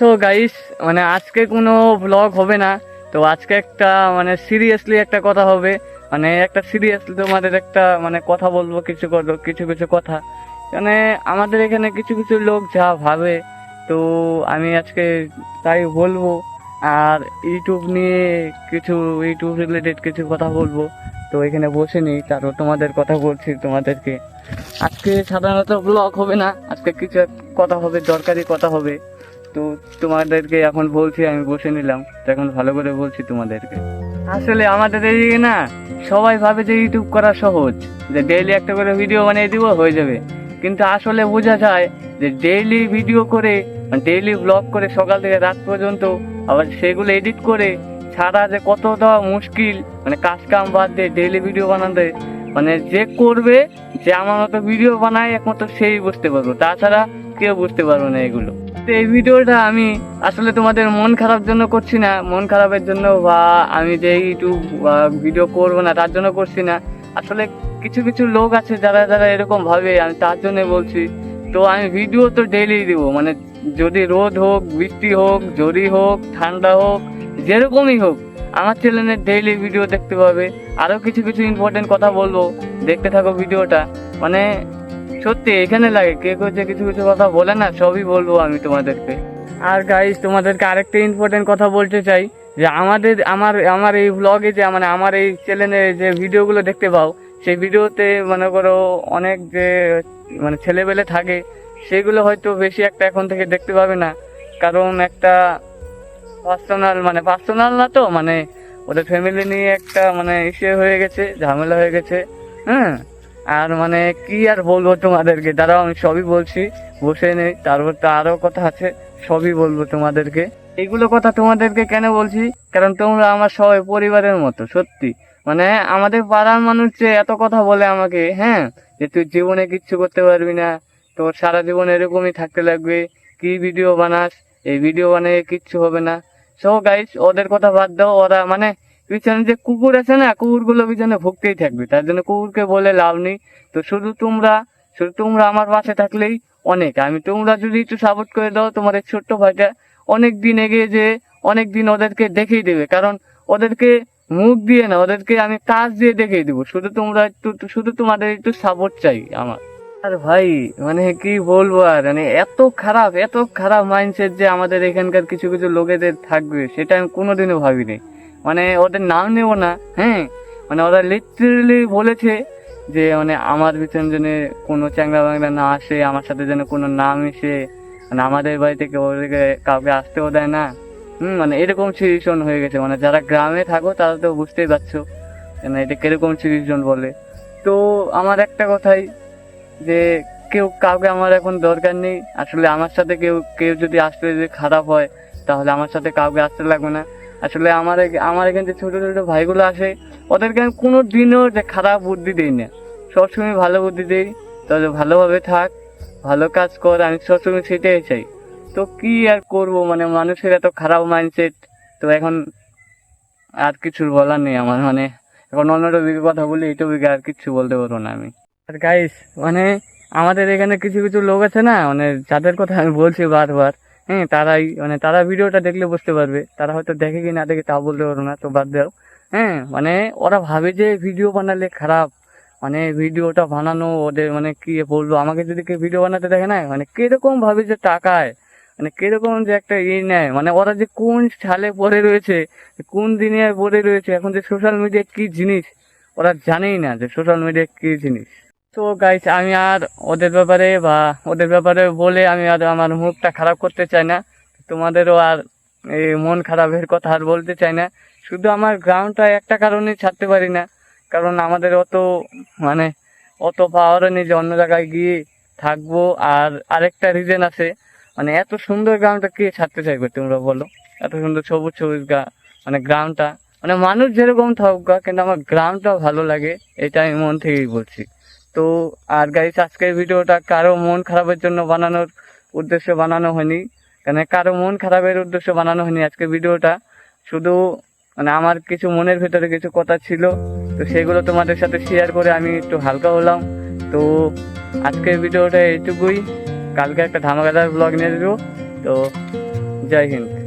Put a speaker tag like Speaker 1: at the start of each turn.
Speaker 1: তো গাইস মানে আজকে কোনো ব্লগ হবে না। তো আজকে একটা মানে সিরিয়াসলি একটা কথা হবে। মানে একটা সিরিয়াসলি তোমাদের একটা মানে কথা বলব, কিছু কিছু কিছু কথা। মানে আমাদের এখানে কিছু কিছু লোক যা ভাবে, তো আমি আজকে তাই বলব। আর ইউটিউব নিয়ে কিছু, ইউটিউব রিলেটেড কিছু কথা বলব। তো এখানে বসে নেই, তারপর তোমাদের কথা বলছি তোমাদেরকে। আজকে সাধারণত ব্লগ হবে না, আজকে কিছু কথা হবে, দরকারি কথা হবে। তো তোমাদেরকে এখন বলছি, আমি বসে নিলাম। তো এখন ভালো করে বলছি তোমাদেরকে। আসলে আমাদের এইদিকে না, সবাই ভাবে যে ইউটিউব করা সহজ, যে ডেইলি একটা করে ভিডিও বানিয়ে দিব, হয়ে যাবে। কিন্তু আসলে বোঝা যায় যে ডেইলি ভিডিও করে ডেইলি ব্লগ করে সকাল থেকে রাত পর্যন্ত, আবার সেগুলো এডিট করে ছাড়া যে কত কতটা মুশকিল মানে কাজ কাম বাদ দিয়ে ডেইলি ভিডিও বানাতে মানে যে করবে, যে আমার মতো ভিডিও বানায়, একমাত্র সেই বুঝতে পারব। তাছাড়া কেউ বুঝতে পারব না এগুলো। তো এই ভিডিওটা আমি আসলে তোমাদের মন খারাপ জন্য করছি না, মন খারাপের জন্য বা আমি যে ইউটিউব ভিডিও করব না, তার জন্য করছি না। আসলে কিছু কিছু লোক আছে যারা যারা এরকম ভাবে, আমি তার জন্য বলছি। তো আমি ভিডিও তো ডেইলি দিব মানে যদি রোদ হোক, বৃষ্টি হোক, জরি হোক, ঠান্ডা হোক, যেরকমই হোক, আমার চ্যানেলের ডেইলি ভিডিও দেখতে পাবে। আরও কিছু কিছু ইম্পর্টেন্ট কথা বলব। দেখতে থাকো ভিডিওটা। মানে সত্যি, এখানে লাগে কে করছে কিছু কিছু কথা বলে না, সবই বলব আমি তোমাদেরকে। আর গাইজ তোমাদেরকে আরেকটা ইম্পর্টেন্ট কথা বলতে চাই, যে আমাদের, আমার আমার এই ব্লগে যে মানে আমার এই চ্যানেলে যে ভিডিওগুলো দেখতে পাও, সেই ভিডিওতে মনে করো অনেক যে মানে ছেলেবেলে থাকে, সেগুলো হয়তো বেশি একটা এখন থেকে দেখতে পাবে না। কারণ একটা পার্সোনাল মানে পার্সোনাল না তো মানে ওদের ফ্যামিলি নিয়ে একটা মানে ইসে হয়ে গেছে, ঝামেলা হয়ে গেছে হ্যাঁ? আর মানে কি আর বলব তোমাদেরকে? দাঁড়াও, আমি সবই বলছি, বসে নেই, তারপর তো আরও কথা আছে, সবই বলব তোমাদেরকে। এগুলো কথা তোমাদেরকে কেন বলছি? কারণ তোমরা আমার সবাই পরিবারের মতো, সত্যি। মানে আমাদের পাড়ার মানুষ যে এত কথা বলে আমাকে হ্যাঁ? যে তুই জীবনে কিচ্ছু করতে পারবি না, তোর সারা জীবন এরকমই থাকতে লাগবে, কি ভিডিও বানাস? এই ভিডিও বানিয়ে কিচ্ছু হবে না। সো গাইস ওদের কথা বাদ দাও, ওরা মানে পিছনে যে কুকুর আছে না, কুকুরগুলো পিছনে ভুগতেই থাকবে। তার জন্য কুকুরকে বলে লাভ নেই। তো শুধু তোমরা শুধু তোমরা আমার পাশে থাকলেই অনেক। আমি তোমরা যদি একটু সাপোর্ট করে দাও, তোমার এই ছোট্ট ভাইটা অনেক দিন এগিয়ে যে অনেক দিন ওদেরকে দেখিয়ে দেবে। কারণ ওদেরকে মুখ দিয়ে না, ওদেরকে আমি কাজ দিয়ে দেখিয়ে দেবো। শুধু তোমরা একটু, শুধু তোমাদের একটু সাপোর্ট চাই আমার। আর ভাই মানে কি বলব আর? মানে এত খারাপ এত খারাপ মাইন্ডসেট যে আমাদের এখানকার কিছু কিছু লোকেদের থাকবে, সেটা আমি কোনোদিনও ভাবিনি। মানে ওদের নাম নেব না হ্যাঁ? মানে ওরা লিটারেলি বলেছে যে মানে আমার পিছনে যেন কোনো চ্যাংরা ব্যাংরা না আসে, আমার সাথে যেন কোনো নাম এসে মানে আমাদের বাড়ি থেকে ওদেরকে কাউকে আসতেও দেয় না। হুম মানে এরকম সিচুয়েশন হয়ে গেছে। মানে যারা গ্রামে থাকো, তারা তো বুঝতেই পারছ মানে এটা কীরকম সিচুয়েশন বলে। তো আমার একটা কথাই যে, কেউ কাউকে আমার এখন দরকার নেই। আসলে আমার সাথে কেউ কেউ যদি আসতে যদি খারাপ হয়, তাহলে আমার সাথে কাউকে আসতে লাগবে না। আসলে আমার আমার এখানে যে ছোটো ছোটো ভাইগুলো আসে, ওদেরকে আমি কোনো দিনও যে খারাপ বুদ্ধি দিই না। সবসময় ভালো বুদ্ধি দিই। তবে ভালোভাবে থাক, ভালো কাজ কর, আমি সবসময় সেটাই চাই। তো কি আর করব মানে মানুষের এত খারাপ মাইন্ডসেট তো এখন আর কিছু বলার নেই আমার মানে এখন অন্য টপিকের কথা বলি, এই টপিকে আর কিছু বলতে পারব না আমি। আর গাইস মানে আমাদের এখানে কিছু কিছু লোক আছে না মানে যাদের কথা আমি বলছি বারবার হ্যাঁ তারাই মানে তারা ভিডিওটা দেখলে বুঝতে পারবে। তারা হয়তো দেখে কি না দেখে তা বলতে পারব না, তো বাদ দাও। হ্যাঁ মানে ওরা ভাবে যে ভিডিও বানালে খারাপ। মানে ভিডিওটা বানানো ওদের মানে কি বলব, আমাকে যদি কেউ ভিডিও বানাতে দেখে না মানে কীরকম ভাবে যে টাকায় মানে কীরকম যে একটা ই নেয়। মানে ওরা যে কোন সালে পড়ে রয়েছে, কোন দিনে পড়ে রয়েছে, এখন যে সোশ্যাল মিডিয়া কি জিনিস, ওরা জানেই না যে সোশ্যাল মিডিয়া কি জিনিস। তো গাইস আমি আর ওদের ব্যাপারে বা ওদের ব্যাপারে বলে আমি আর আমার মুখটা খারাপ করতে চাই না। তোমাদেরও আর এই মন খারাপের কথা আর বলতে চাই না। শুধু আমার গ্রাউন্ডটা একটা কারণে ছাড়তে পারি না। কারণ আমাদের অত মানে অত পাওয়ারও নেই যে অন্য জায়গায় গিয়ে থাকব। আর আরেকটা রিজন আছে মানে এত সুন্দর গ্রাউন্ডটা কে ছাড়তে চাইবে তোমরা বলো? এত সুন্দর সবুজ সবুজ গা মানে গ্রাউন্ডটা মানে মানুষ যেরকম থাকুক কিন্তু আমার গ্রাউন্ডটা ভালো লাগে, এটা আমি মন থেকেই বলছি। তো আর গাইস আজকের ভিডিওটা কারও মন খারাপের জন্য বানানোর উদ্দেশ্যে বানানো হয়নি। কেন কারও মন খারাপের উদ্দেশ্যে বানানো হয়নি আজকের ভিডিওটা। শুধু মানে আমার কিছু মনের ভেতরে কিছু কথা ছিল, তো সেগুলো তোমাদের সাথে শেয়ার করে আমি একটু হালকা হলাম। তো আজকের ভিডিওটা এইটুকুই। কালকে একটা ধামাকাদার ব্লগ নিয়ে দেবো তো জয় হিন্দ।